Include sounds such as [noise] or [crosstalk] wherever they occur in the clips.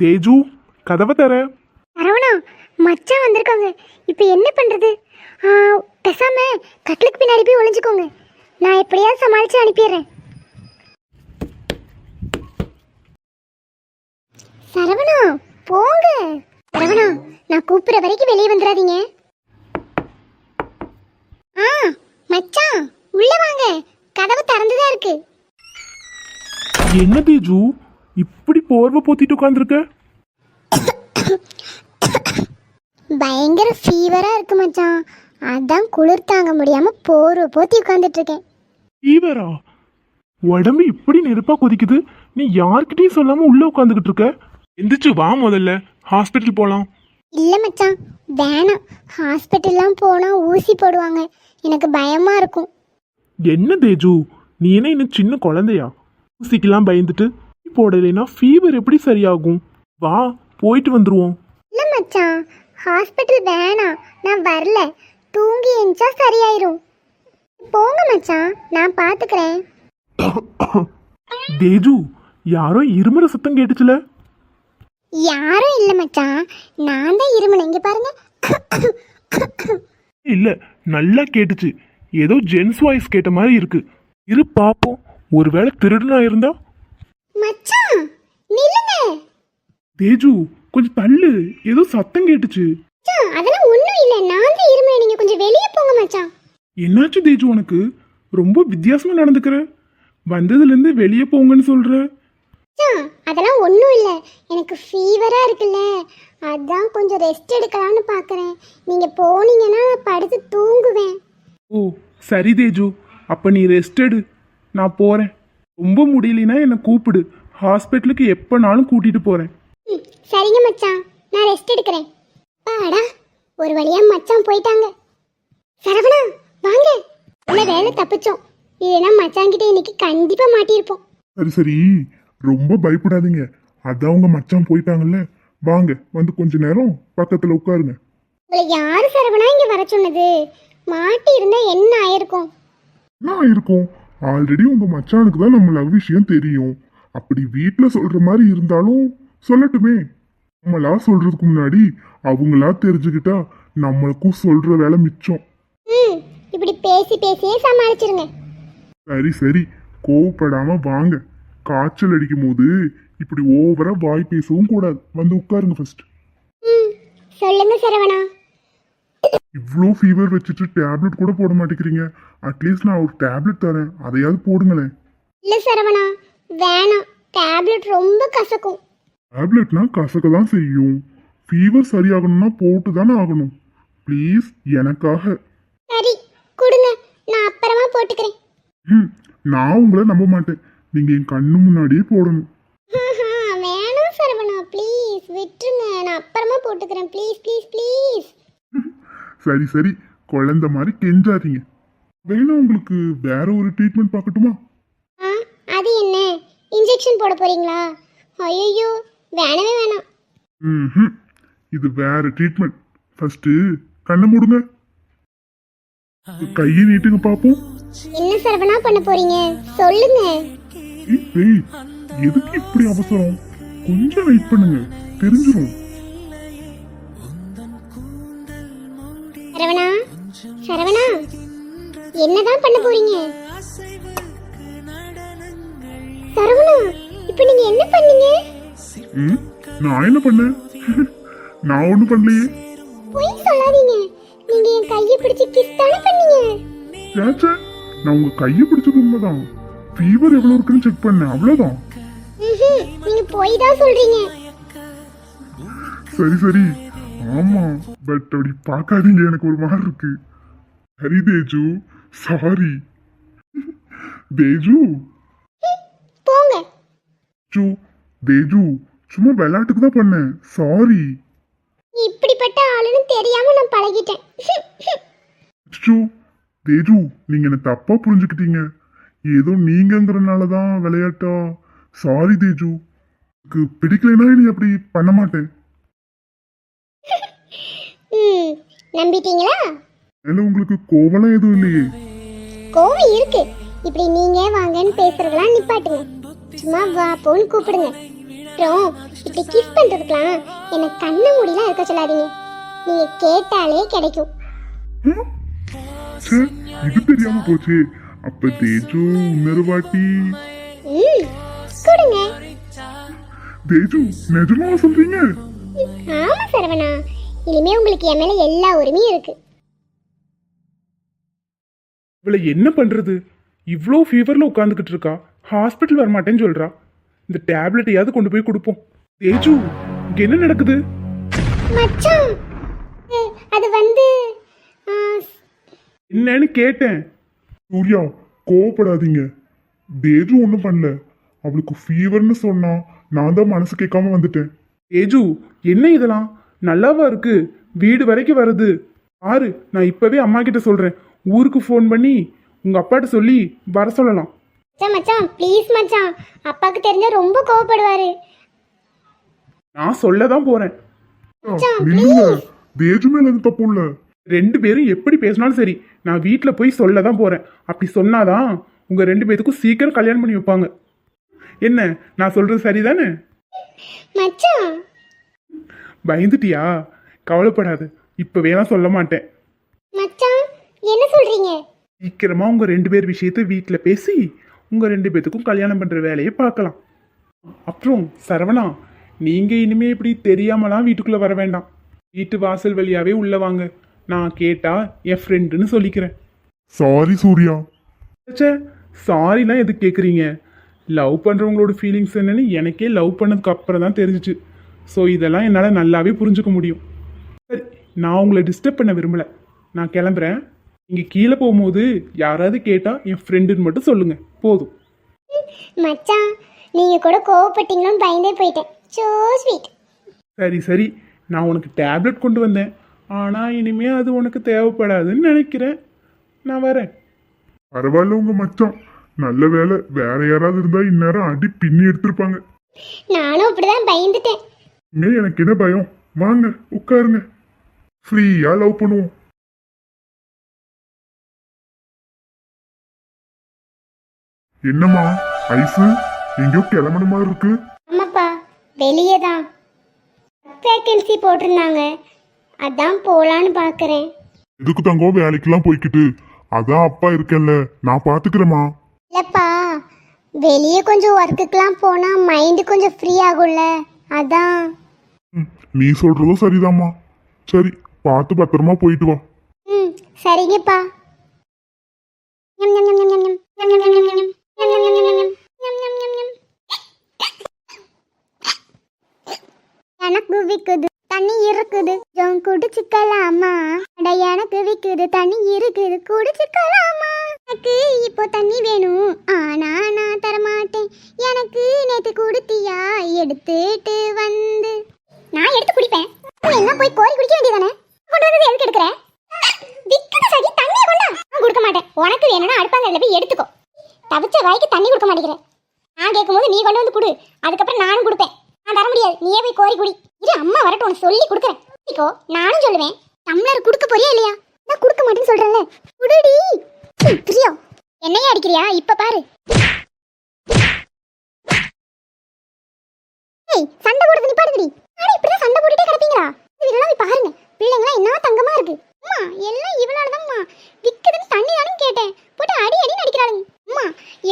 தேஜு கதவை தர. சரவணா மச்சான் வந்திருக்காங்க. இப்போ என்ன பண்ணுறது பேசாம கட்டிலுக்கு பின்னாடி போய் ஒளிஞ்சுக்கோங்க. நான் எப்படியாவது சமாளித்து அனுப்பிடுறேன். சரவணா போங்க. சரவணா நான் கூப்பிட்ற வரைக்கும் வெளியே வந்துடாதீங்க. ஆ மச்சான் உள்ள வாங்க. கதவு திறந்துதான் இருக்கு. என்ன தேஜு? இப்படி போர்வை போத்திட்டு உட்காந்துருக்க பயங்கர ஃபீவரா இருக்கு மச்சான். அதான் குளிர் தாங்க முடியாம போர்வை போத்தி உட்காந்துட்டு இருக்கேன் ஈவரா உடம்பு இப்படி நெருப்பா கொதிக்குது. நீ யார்கிட்டயும் சொல்லாம உள்ள உட்காந்துக்கிட்டு இருக்க எந்திரிச்சு வா முதல்ல. ஹாஸ்பிட்டல் போலாம். இல்ல மச்சான். வேணாம். ஹாஸ்பிட்டல்லாம் போனா ஊசி போடுவாங்க. எனக்கு பயமா இருக்கும். என்ன தேஜு? நீ என்ன இன்னும் சின்ன குழந்தையா? ஊசிக்கெல்லாம் பயந்துட்டு போடலைன்னா ஃபீவர் எப்படி சரியாகும்? வா போயிட்டு வந்துருவோம். இல்ல மச்சான் ஹாஸ்பிட்டல் வேணாம். நான் வரல. தூங்கி எஞ்சா சரியாயிரும். போங்க மச்சான் நான் பாத்துக்கிறேன். [coughs] தேஜு யாரோ இருமுறை சத்தம் கேட்டுச்சுல? யாரும் இல்ல மச்சான். நான் தான் இருமல. இங்க பாருங்க. [coughs] இல்ல நல்லா கேட்டுச்சு. ஏதோ ஜென்ஸ் வாய்ஸ் கேட்ட மாதிரி இருக்கு. இரு பாப்போம். ஒருவேளை திருடனா இருந்தா? மச்சான் நில்லுங்க. தேஜு கொஞ்சம் தள்ளு. ஏதோ சத்தம் கேட்டுச்சு. மச்சான் அதெல்லாம் ஒண்ணும் இல்ல. நான் தான் இருமே நீங்க கொஞ்சம் வெளியே போங்க மச்சான். என்னாச்சு தேஜு உனக்கு? ரொம்ப வித்தியாசமா நடந்துக்கிற. வந்ததுல இருந்து வெளியே போங்கன்னு சொல்ற. மச்சான் அதெல்லாம் ஒன்றும் இல்லை. எனக்கு ஃபீவராக இருக்குல்ல. அதான் கொஞ்சம் ரெஸ்ட் எடுக்கலாம்னு பார்க்குறேன் நீங்கள் போனீங்கன்னா படுத்து தூங்குவேன். ஓ சரி தேஜு. அப்ப நீ ரெஸ்ட் எடு. நான் போறேன். ரொம்ப முடியலனா என்னை கூப்பிடு. ஹாஸ்பிட்டலுக்கு எப்பனாலும் கூட்டிட்டு போறேன். ம் சரிங்க மச்சான். நான் ரெஸ்ட் எடுக்கிறேன். பாடா ஒரு வழியா மச்சான் போயிட்டாங்க. சரவணா வாங்க. உள்ள வேலை தப்பிச்சோம். இல்லைன்னா மச்சான்கிட்ட இன்னைக்கு கண்டிப்பாக மாட்டியிருப்போம். சரி சரி. ரொம்ப பயப்படாதீங்க. அதான் உங்க மச்சான் போயிட்டாங்கல்ல. வாங்க வந்து கொஞ்ச நேரம் பக்கத்துல உட்காருங்க. உங்களை யார் சரவணா இங்கே வர சொன்னது? மாட்டி இருந்தால் என்ன ஆயிருக்கும்? என்ன இருக்கும் ஆல்ரெடி உங்க மச்சானுக்கு தான் நம்ம லவ் விஷயம் தெரியும். அப்படி வீட்ல சொல்ற மாதிரி இருந்தாலும் சொல்லட்டுமே. நம்மளா சொல்றதுக்கு முன்னாடி அவங்களா தெரிஞ்சுக்கிட்டா நம்மளுக்கும் சொல்ற வேலை மிச்சம். ம் இப்படி பேசி பேசியே சமாளிச்சிருங்க. சரி சரி. கோவப்படாம வாங்க. காய்ச்சல் அடிக்கும் போது இப்படி ஓவரா வாய் பேசவும் கூடாது. வந்து உட்காருங்க ஃபர்ஸ்ட் ம் சொல்லுங்க சரவணா. இவ்வளோ ஃபீவர் வச்சுட்டு டேப்லெட் கூட போட மாட்டேங்கிறீங்க. அட்லீஸ்ட் நான் ஒரு டேப்லெட் தரேன். அதையாவது போடுங்களேன். இல்ல சரவணா வேணாம். டேப்லெட் ரொம்ப கசக்கும். டேப்லெட்னா கசக்க தான் செய்யும். ஃபீவர் சரியாகணும்னா போட்டு தானே ஆகணும். ப்ளீஸ் எனக்காக. சரி கொடுங்க. நான் அப்புறமா போட்டுக்கிறேன். ம் நான் உங்களை நம்ப மாட்டேன். நீங்கள் என் கண்ணு முன்னாடியே போடணும். ஆஹா, வேணாம் சரவணா. ப்ளீஸ் விட்டுருங்க. நான் அப்புறமா போட்டுக்கிறேன். ப்ளீஸ் ப்ளீஸ் ப்ளீஸ் சரி சரி. குழந்த மாதிரி கெஞ்சாதீங்க. வேணா உங்களுக்கு வேற ஒரு ட்ரீட்மெண்ட் பார்க்கட்டுமா? ஆ அது என்ன? இன்ஜெக்ஷன் போட போறீங்களா? ஐயோ வேணவே வேணாம். ம் இது வேற ட்ரீட்மெண்ட் ஃபர்ஸ்ட் கண்ணை மூடுங்க. கையை நீட்டுங்க பார்ப்போம் என்ன சரவணா பண்ண போறீங்க? சொல்லுங்க. ஏய், ஏய், எதுக்கு இப்படி அவசரம்? கொஞ்சம் வெயிட் பண்ணுங்க. தெரிஞ்சிரும். சரவணா என்னதான் பண்ண போறீங்க? சரவணா இப்போ நீங்க என்ன பண்ணீங்க? ம் நான் என்ன பண்ணேன்? நான் ஒன்றும் பண்ணலையே. பொய் சொல்லாதீங்க. நீங்க என் கையை பிடிச்சு கிஸ் தானே பண்ணீங்க? சேச்சே நான் உங்க கையை பிடிச்சது உண்மைதான். ஃபீவர் எவ்வளவு இருக்குன்னு செக் பண்ணேன் அவ்வளவுதான். நீங்க பொய் தான் சொல்றீங்க. சரி சரி. ஆமா பட் அப்படி பார்க்காதீங்க எனக்கு ஒரு மாதிரி இருக்கு. சரி தேஜு. சாரி தேஜு. போங்க. ஜு தேஜு. சும்மா விளையாட்டுக்கு தான் பண்ணேன். சாரி இப்படிப்பட்ட ஆளுன்னு தெரியாம நான் பழகிட்டேன். அச்சோ தேஜு நீங்க என்ன தப்பா புரிஞ்சுக்கிட்டீங்க? ஏதோ நீங்கங்கிறனால தான் விளையாட்டா? சாரி தேஜு. எனக்கு பிடிக்கலைன்னா நீ அப்படி பண்ண மாட்டேன். நம்பிட்டீங்களா? மேல உங்களுக்கு கோவலாம் எதுவும் இல்லையே? கோவம் இருக்கு. இப்படி நீங்க வாங்கன்னு பேசுறதெல்லாம் நிப்பாட்டுங்க. சும்மா வா போன்னு கூப்பிடுங்க. அப்புறம் இப்படி கிஸ் பண்றதுக்கெல்லாம் என்ன கண்ணு மூடிலாம் இருக்க சொல்லாதீங்க. நீங்க கேட்டாலே கிடைக்கும். இது தெரியாம போச்சு. அப்ப தேஜு இன்னொரு வாட்டி. கொடுங்க. தேஜு நிஜமா சொல்றீங்க? ஆமா சரவணா. இனிமே உங்களுக்கு என் மேல எல்லா உரிமையும் இருக்கு. இவளை என்ன பண்றது? இவ்வளோ ஃபீவர்ல உட்காந்துக்கிட்டு இருக்கா. ஹாஸ்பிட்டல் வரமாட்டேன்னு சொல்றா. இந்த டேப்லெட்டையாவது கொண்டு போய் கொடுப்போம். தேஜு இங்க என்ன நடக்குது? மச்சான் அது வந்து என்னன்னு கேட்டேன். சூர்யா கோவப்படாதீங்க. தேஜு ஒன்றும் பண்ணல. அவளுக்கு ஃபீவர்னு சொன்னா நான் தான் மனசு கேட்காம வந்துட்டேன். தேஜு என்ன இதெல்லாம்? நல்லாவா இருக்கு? வீடு வரைக்கும் வருது. பாரு நான் இப்பவே அம்மா கிட்ட சொல்றேன். ஊருக்கு ஃபோன் பண்ணி உங்க அப்பாட்ட சொல்லி வர சொல்லலாம். மச்சான் மச்சான் ப்ளீஸ் மச்சான். அப்பாக்கு தெரிஞ்சா ரொம்ப கோவப்படுவாரு. நான் சொல்ல தான் போறேன் நில்லுங்க. தேஜு மேல தப்பு இல்ல ரெண்டு பேரும் எப்படி பேசினாலும் சரி நான் வீட்டில் போய் சொல்ல தான் போறேன். அப்படி சொன்னாதான் உங்க ரெண்டு பேத்துக்கும் சீக்கிரம் கல்யாணம் பண்ணி வைப்பாங்க. என்ன நான் சொல்றது சரிதானே? மச்சான். பயந்துட்டியா? கவலைப்படாது இப்போ வேணா சொல்ல மாட்டேன். மச்சான். என்ன சொல்றீங்க? சீக்கிரமா உங்க ரெண்டு பேர் விஷயத்த வீட்டில் பேசி உங்க ரெண்டு பேத்துக்கும் கல்யாணம் பண்ற வேலையை பார்க்கலாம். அப்புறம் சரவணா நீங்க இனிமே இப்படி தெரியாமலாம் வீட்டுக்குள்ள வர வேண்டாம். வீட்டு வாசல் வழியாவே உள்ள வாங்க. நான் கேட்டா என் ஃப்ரெண்டுன்னு சொல்லிக்கிறேன். சாரி சூர்யா. ச்சே சாரிலாம் எதுக்கு கேட்குறீங்க லவ் பண்ணுறவங்களோட ஃபீலிங்ஸ் என்னன்னு எனக்கே லவ் பண்ணதுக்கு அப்புறம் தான் தெரிஞ்சிச்சு. ஸோ இதெல்லாம் என்னால் நல்லாவே புரிஞ்சுக்க முடியும். சரி நான் உங்களை டிஸ்டர்ப் பண்ண விரும்பலை. நான் கிளம்புறேன். நீங்கள் கீழே போகும்போது யாராவது கேட்டால் என் ஃப்ரெண்டுன்னு மட்டும் சொல்லுங்கள் போதும். மச்சான் நீங்க கூட கோவப்பட்டீங்களோன்னு பயந்தே போயிட்டேன். சோ ஸ்வீட் சரி சரி. நான் உனக்கு டேப்லெட் கொண்டு வந்தேன். ஆனால் இனிமே அது உனக்கு தேவைப்படாதுன்னு நினைக்கிறேன். நான் வரேன். பரவாயில்ல உங்க மச்சான். நல்ல வேலை வேற யாராவது இருந்தா இந்நேரம் அடி பின்னி எடுத்திருப்பாங்க. நானும் அப்படிதான் பயந்துட்டேன். இங்க எனக்கு என்ன பயம்? வாங்க உட்காருங்க. ஃப்ரீயா லவ் பண்ணுவோம். என்னம்மா ஐசு எங்கேயோ கிளம்புன மாதிரி இருக்கு ஆமாப்பா வெளியே தான் வேக்கன்சி போட்டிருந்தாங்க அதான் போலான்னு பார்க்குறேன் எதுக்கு தங்கம் வேலைக்கெல்லாம் போய்க்கிட்டு அதான் அப்பா இருக்கேன்ல நான் பாத்துக்கிறேம்மா இல்லைப்பா வெளியே கொஞ்சம் ஒர்க்குக்கெலாம் போனால் மைண்டு கொஞ்சம் ஃப்ரீ ஆகும்ல அதான் ம், நீ சொல்றதும் சரிதாம்மா சரி பார்த்து பத்திரமா போயிட்டு வா ம் சரிங்கப்பா ஞம், ஞம், ஞம், ஞம், ஞம், ஞம். ஞம், ஞம், ஞம், ஞம், ஞம். எனக்கு விக்குது தண்ணி இருக்குது. ஜோன் குடிச்சுக்கலாமா? அட எனக்கு விக்குது தண்ணி இருக்குது குடிச்சுக்கலாமா? எனக்கு இப்போ தண்ணி வேணும். ஆனா நான் தரமாட்டேன். எனக்கு நேத்து குடுத்தியா? எடுத்துட்டு வந்து. நான் எடுத்து குடிப்பேன். என்ன போய் கோரி குடிக்க வேண்டியதானே? கொண்டு வந்தது எதுக்கு எடுக்கிறேன் விக்குது சரி தண்ணியை கொண்டா. கொடுக்க மாட்டேன். உனக்கு வேணும்னா அடுப்பாங்கல்ல போய் எடுத்துக்கோ. தவிச்ச வாய்க்கு தண்ணி கொடுக்க மாட்டேங்கிறேன் நான் கேட்கும்போது நீ கொண்டு வந்து கொடு. அதுக்கப்புறம் நானும் கொடுப்பேன். நான் தர முடியாது. நீயே போய் கோரி குடி. இரு அம்மா வரட்டும். உனக்கு சொல்லி கொடுக்குறேன். இப்போ நானும் சொல்லுவேன். டம்ளர் கொடுக்க போறியா இல்லையா? நான் கொடுக்க மாட்டேன்னு சொல்றேன்ல. குடுடி. பிரியா. அடிக்கிறியா? இப்ப பாரு. ஏய் சண்டை போடுறது நிப்பாடுங்கடி ஆனா இப்படிதான் சண்டை போட்டுட்டே கிடப்பீங்களா? இதெல்லாம் போய் பாருங்க. பிள்ளைங்களா என்ன தங்கமா இருக்கு. அம்மா எல்லாம் இவளாலதான்மா விக்குதுன்னு தண்ணி தானே கேட்டேன். போட்டு அடி அடி நடிக்கிறாளுங்க அம்மா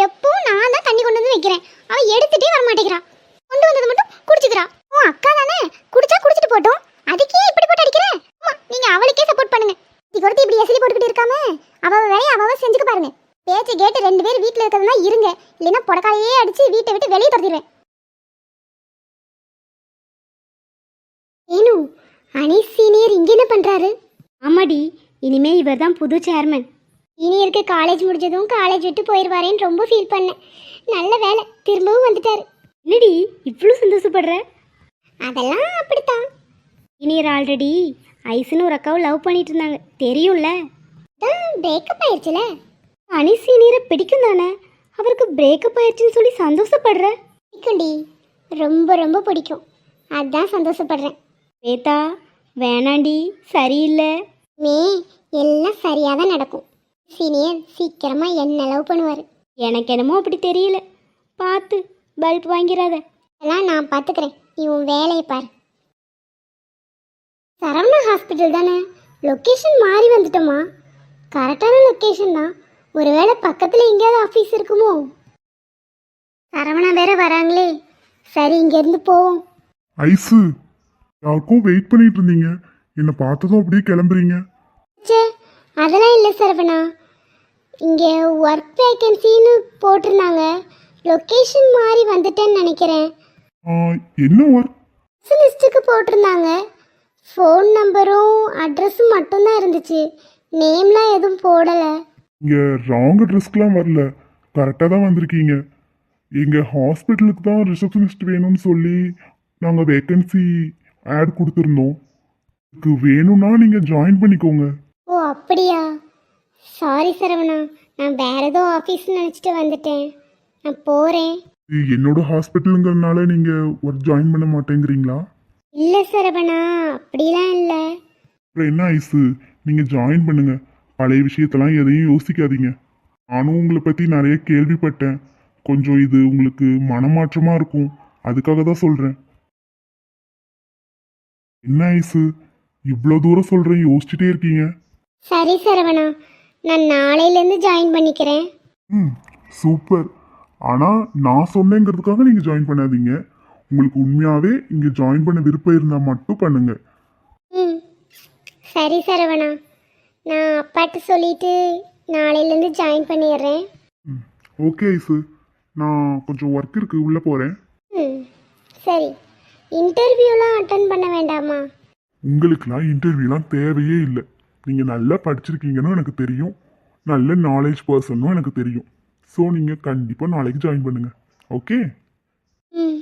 எப்பவும் நான் தான் தண்ணி கொண்டு வந்து வைக்கிறேன் அவ எடுத்துட்டே வர மாட்டேங்கிறா கொண்டு வந்தது மட்டும் குடிச்சுக்கிறா ஓ அக்கா தானே குடிச்சா குடிச்சிட்டு போட்டோம் அதுக்கே இப்படி போட்டு அடிக்கிற அம்மா நீங்க அவளுக்கே சப்போர்ட் பண்ணுங்க நீ கொடுத்து இப்படி எசலி போட்டுக்கிட்டு இருக்காம அவ அவ வேலையை அவ அவ செஞ்சுக்க பாருங்க பேச்சு கேட்டு ரெண்டு பேர் வீட்டுல இருக்கிறதுனா இருங்க இல்லைன்னா புடக்காயே அடிச்சு வீட்டை விட்டு வெளியே துரத்திடுவேன் ஏனு அனீஸ் சீனியர் இங்க என்ன பண்றாரு ஆமாடி இனிமே இவர் தான் புது சேர்மன் சீனியருக்கு காலேஜ் முடிஞ்சதும் காலேஜ் விட்டு போயிடுவாரேன்னு ரொம்ப ஃபீல் பண்ணேன். நல்ல வேலை திரும்பவும் வந்துட்டாரு. என்னடி இவ்வளோ சந்தோஷப்படுற? அதெல்லாம் அப்படித்தான். இனியர் ஆல்ரெடி ஐஸ்னு ஒரு அக்காவை லவ் பண்ணிட்டு இருந்தாங்க. தெரியும்ல? பிரேக்கப் ஆயிடுச்சுல அனி சீனியரை பிடிக்கும் தானே? அவருக்கு பிரேக்கப் ஆயிடுச்சுன்னு சொல்லி சந்தோஷப்படுற? பிடிக்கும்டி. ரொம்ப ரொம்ப பிடிக்கும். அதான் சந்தோஷப்படுறேன். வேதா வேணாண்டி சரியில்லை. மே எல்லாம் சரியாக தான் நடக்கும். சீனியர் சீக்கிரமாக என்ன லவ் பண்ணுவார். எனக்கு என்னமோ அப்படி தெரியல. பார்த்து பல்ப் வாங்கிறாத அதெல்லாம் நான் பார்த்துக்கிறேன் நீ உன் வேலையை பார். சரவணா ஹாஸ்பிட்டல் தானே? லொக்கேஷன் மாறி வந்துட்டோமா? கரெக்டான லொக்கேஷன் தான். ஒருவேளை பக்கத்தில் எங்கேயாவது ஆஃபீஸ் இருக்குமோ? சரவணா வேற வராங்களே. சரி இங்கேருந்து போவோம். ஐஸு யாருக்கும் வெயிட் பண்ணிட்டு இருந்தீங்க. என்னை பார்த்ததும் அப்படியே கிளம்புறீங்க. ச்சே அதெல்லாம் இல்லை சரவணா. இங்கே ஒர்க் வேக்கன்சின்னு போட்டிருந்தாங்க. லொக்கேஷன் மாறி வந்துட்டேன்னு நினைக்கிறேன். ஆ, என்ன ஒர்க் லிஸ்ட்டுக்கு போட்டிருந்தாங்க. ஃபோன் நம்பரும் அட்ரஸும் மட்டும்தான் இருந்துச்சு. நேம்லாம் எதுவும் போடலை. இங்கே ராங் அட்ரஸ்க்குலாம் வரல. கரெக்டாக தான் வந்திருக்கீங்க. எங்கள் ஹாஸ்பிட்டலுக்கு தான் ரிசப்ஷனிஸ்ட் வேணும்னு சொல்லி நாங்கள் வேக்கன்சி ஆட் கொடுத்துருந்தோம். இதுக்கு வேணும்னா நீங்கள் ஜாயின் பண்ணிக்கோங்க. அப்படியா? சாரி சரவணா நான் வேற ஏதோ ஆஃபீஸ்னு நினச்சிட்டு வந்துட்டேன். நான் போகிறேன் என்னோட ஹாஸ்பிட்டலுங்கிறதுனால நீங்கள் ஒர்க் ஜாயின் பண்ண மாட்டேங்கிறீங்களா? இல்லை சரவணா அப்படிலாம் இல்லை. அப்புறம் என்ன ஐஸு நீங்கள் ஜாயின் பண்ணுங்க. பழைய விஷயத்தெல்லாம் எதையும் யோசிக்காதீங்க. நானும் உங்களை பற்றி நிறைய கேள்விப்பட்டேன். கொஞ்சம் இது உங்களுக்கு மனமாற்றமாக இருக்கும். அதுக்காக தான் சொல்கிறேன் என்ன ஐஸு இவ்வளோ தூரம் சொல்கிறேன் யோசிச்சுட்டே இருக்கீங்க. சரி சரவணா நான் நாளையிலேருந்து ஜாயின் பண்ணிக்கிறேன். ம் சூப்பர் ஆனால் நான் சொன்னேங்கிறதுக்காக நீங்கள் ஜாயின் பண்ணாதீங்க. உங்களுக்கு உண்மையாகவே இங்கே ஜாயின் பண்ண விருப்பம் இருந்தால் மட்டும் பண்ணுங்க. ம் சரி சரவணா நான் அப்பாட்ட சொல்லிட்டு நாளையிலேருந்து ஜாயின் பண்ணிடுறேன். ம் ஓகே ஐஸு நான் கொஞ்சம் ஒர்க் இருக்குது உள்ளே போகிறேன் ம் சரி. இன்டர்வியூலாம் அட்டன் பண்ண வேண்டாமா? உங்களுக்கெல்லாம் இன்டர்வியூலாம் தேவையே இல்லை. நீங்கள் நல்லா படிச்சிருக்கீங்கன்னு எனக்கு தெரியும். நல்ல நாலேஜ் பர்சனும் எனக்கு தெரியும். ஸோ நீங்கள் கண்டிப்பாக நாளைக்கு ஜாயின் பண்ணுங்கள் ஓகே ம்.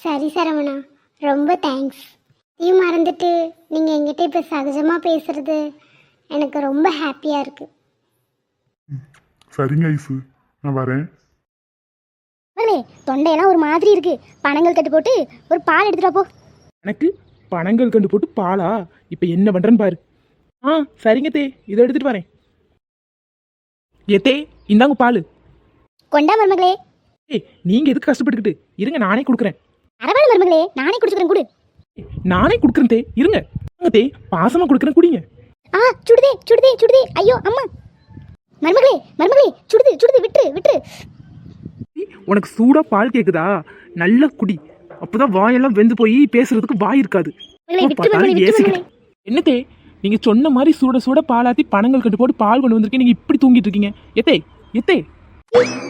சரி சரவணா. ரொம்ப தேங்க்ஸ் இதையும் மறந்துட்டு நீங்கள் எங்கிட்ட இப்போ சகஜமாக பேசுகிறது எனக்கு ரொம்ப ஹாப்பியாக இருக்குது சரிங்க ஐஸு நான் வரேன். மகளே தொண்டையெல்லாம் ஒரு மாதிரி இருக்கு. பணங்கள் கட்டு போட்டு ஒரு பால் எடுத்துட்டு போ. எனக்கு பணங்கள் கண்டு போட்டு பாலா? இப்போ என்ன பண்ணுறேன்னு பாரு. ஆ சரிங்க தே. இதை எடுத்துகிட்டு வரேன். ஏத்தே இந்தாங்க பால். கொண்டா மருமகளே. ஏய் நீங்கள் எதுக்கு கஷ்டப்பட்டுக்கிட்டு? இருங்க நானே கொடுக்குறேன். அரவாள் மருமகளே நானே குடிச்சுக்கிறேன் குடு. ஏய், நானே கொடுக்குறேன் தே. இருங்க. வாங்க தே. பாசமாக கொடுக்குறேன் குடிங்க. ஆ சுடுதே சுடுதே சுடுதே. ஐயோ அம்மா. மருமகளே மருமகளே சுடுது சுடுது விட்டுரு விட்டுரு. ஏய், உனக்கு சூடாக பால் கேட்குதா நல்ல குடி. அப்போதான் வாயெல்லாம் வெந்து போய் பேசுறதுக்கு வாய் இருக்காது. மகளே விட்டு. மகளே என்னத்தே நீங்க சொன்ன மாதிரி சூட சூட பாலாத்தி பணங்கள் கட்டு போட்டு பால் கொண்டு வந்திருக்கீங்க. நீங்க இப்படி தூங்கிட்டு இருக்கீங்க. எத்தே எத்தே.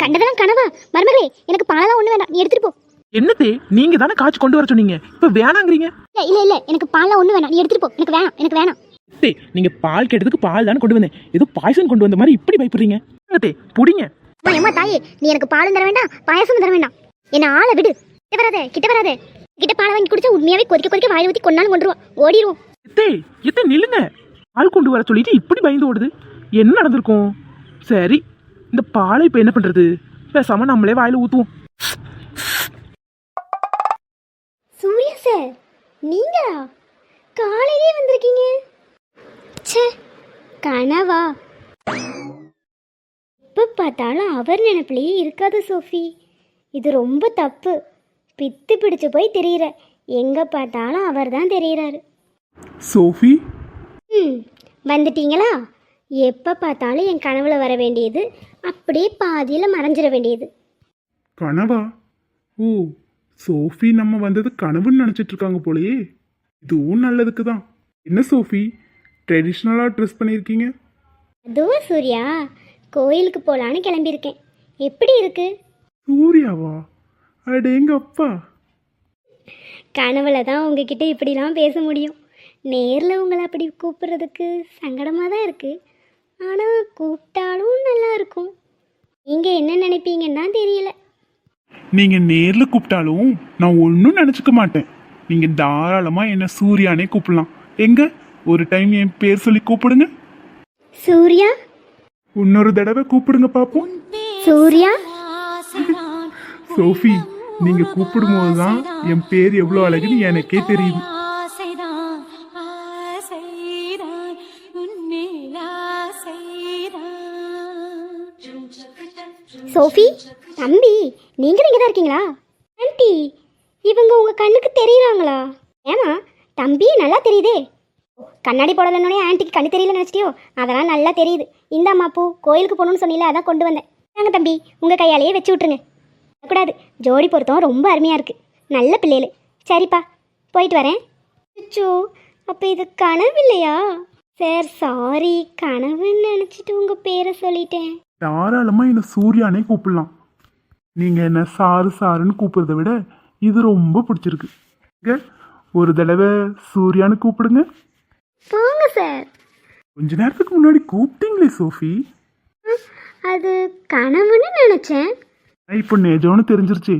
கண்டதெல்லாம் கனவா? மருமகளே எனக்கு பாலெல்லாம் ஒண்ணு வேண்டாம் நீ எடுத்துட்டு போ. என்னத்தே? நீங்க தானே காய்ச்சி கொண்டு வர சொன்னீங்க. இப்ப வேணாங்கிறீங்க. இல்ல இல்ல இல்ல. எனக்கு பாலெல்லாம் ஒண்ணு வேண்டாம் நீ எடுத்துட்டு போ. எனக்கு வேணாம். எனக்கு வேணாம். எத்தே நீங்க பால் கேட்டதுக்கு பால் தானே கொண்டு வந்தேன். ஏதோ பாய்சன் கொண்டு வந்த மாதிரி இப்படி பயப்படுறீங்க. என்னத்தே புடிங்க. அம்மா தாயே. நீ எனக்கு பாலும் தர வேண்டாம். பாயாசமும் தர வேண்டாம். என்ன ஆளை விடு. கிட்ட வராதே கிட்ட வராதே. கிட்ட பாலை வாங்கி குடிச்சா உண்மையாவே கொதிக்க கொதிக்க வாயில ஊத்தி கொண்டாலும் கொண்டுருவோம் ஓடிடுவோம் எத்தே எத்தே நில்லுங்க. பால் கொண்டு வர சொல்லிட்டு இப்படி பயந்து ஓடுது. என்ன நடந்திருக்கும்? சரி இந்த பாலை இப்போ என்ன பண்ணுறது பேசாமல் நம்மளே வாயில் ஊற்றுவோம் சூர்யா சார் நீங்களா? காலையிலே வந்திருக்கீங்க. ச்சே கனவா? எப்போ பார்த்தாலும் அவர் நினைப்பிலேயே இருக்காது சோஃபி. இது ரொம்ப தப்பு. பித்து பிடிச்சு போய் தெரியுற. எங்கே பார்த்தாலும் அவர் தான் தெரிகிறாரு சோஃபி? ம் வந்துட்டீங்களா? எப்போ பார்த்தாலும் என் கனவுல வர வேண்டியது அப்படியே பாதியில் மறைஞ்சிட வேண்டியது. கனவா? ஓ சோஃபி நம்ம வந்தது கனவுன்னு நினச்சிட்டு இருக்காங்க போலயே. இதுவும் நல்லதுக்கு தான். என்ன சோஃபி? ட்ரெடிஷ்னலாக ட்ரெஸ் பண்ணியிருக்கீங்க? அதுவும் சூர்யா. கோயிலுக்கு போகலான்னு கிளம்பியிருக்கேன். எப்படி இருக்கு? சூர்யாவா? அடேங்க அப்பா கனவுல தான் உங்ககிட்ட இப்படிலாம் பேச முடியும். நேரில் உங்களை அப்படி கூப்பிட்றதுக்கு சங்கடமாக தான் இருக்குது ஆனால் கூப்பிட்டாலும் நல்லா இருக்கும் நீங்கள் என்ன நினைப்பீங்கன்னு தெரியல. நீங்கள் நேரில் கூப்பிட்டாலும் நான் ஒன்றும் நினச்சிக்க மாட்டேன். நீங்கள் தாராளமாக என்ன சூர்யானே கூப்பிடலாம். எங்க? ஒரு டைம் என் பேர் சொல்லி கூப்பிடுங்க. சூர்யா? இன்னொரு தடவை கூப்பிடுங்க பார்ப்போம் சூர்யா? சோஃபி நீங்கள் கூப்பிடும்போது தான் என் பேர் எவ்வளோ அழகுன்னு எனக்கே தெரியுது. சோஃபி தம்பி நீங்களும் இங்கே தான் இருக்கீங்களா? ஆண்டி இவங்க உங்கள் கண்ணுக்கு தெரியுறாங்களா? ஏமா தம்பி நல்லா தெரியுதே. கண்ணாடி போடலன்னே ஆன்ட்டிக்கு கண்ணு தெரியல நினச்சிட்டியோ? அதெல்லாம் நல்லா தெரியுது. இந்த அம்மா பூ கோயிலுக்கு போகணும்னு சொன்னீல அதான் கொண்டு வந்தேன். நாங்க தம்பி உங்கள் கையாலேயே வச்சு விட்ருங்க கூடாது ஜோடி பொருத்தம் ரொம்ப அருமையாக இருக்குது நல்ல பிள்ளைகள். சரிப்பா போயிட்டு வரேன். அச்சோ அப்போ இது கனவு இல்லையா? சார் சாரி கனவுன்னு நினச்சிட்டு உங்கள் பேரை சொல்லிட்டேன். தாராளமாக என்னை சூர்யானே கூப்பிடலாம். நீங்கள் என்ன சாரு சாருன்னு கூப்பிடுறத விட இது ரொம்ப பிடிச்சிருக்கு. ஒரு தடவை சூர்யான்னு கூப்பிடுங்க. வாங்க சார். கொஞ்ச நேரத்துக்கு முன்னாடி கூப்பிட்டீங்களே சோஃபி. அது கனவுன்னு நினச்சேன். நான் இப்போ நிஜம்னு தெரிஞ்சிருச்சே.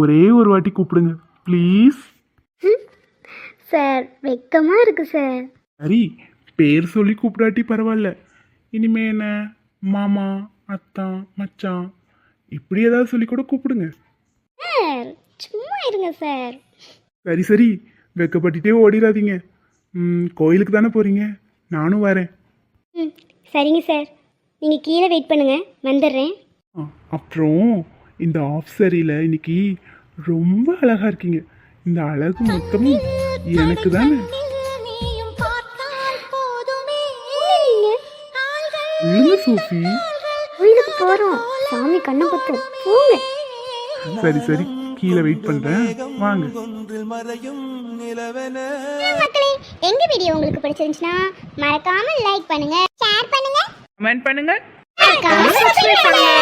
ஒரே ஒரு வாட்டி கூப்பிடுங்க ப்ளீஸ். சார் வெக்கமாக இருக்குது சார். சரி பேர் சொல்லி கூப்பிடாட்டி பரவாயில்ல. இனிமே என்ன மாமா? அத்தான் மச்சான் இப்படி ஏதாவது சொல்லி கூட கூப்பிடுங்க. சார் சும்மா இருங்க சார். சரி சரி வெக்கப்பட்டுட்டே ஓடிடாதீங்க ம், கோயிலுக்கு தானே போகிறீங்க நானும் வரேன். ம் சரிங்க சார். நீங்கள் கீழே வெயிட் பண்ணுங்கள் வந்துடுறேன். ஆ, அப்புறம் இந்த ஆஃப் சரியில் இன்னைக்கு ரொம்ப அழகா இருக்கீங்க. இந்த அழகு மொத்தமும் எனக்கு தானே. இல்லைங்க சோஃபி. போகிறோம் சாமி கண்ணை குத்தும் போங்க. சரி சரி. கீழே வெயிட் பண்ணுறேன் வாங்க. ஒன்றில் மறையும் நிலவென மக்களே எங்க வீடியோ உங்களுக்கு பிடிச்சிருந்துச்சுன்னா மறக்காம லைக் பண்ணுங்க ஷேர் பண்ணுங்க. கமெண்ட் பண்ணுங்க. மறக்காம subscribe பண்ணுங்க.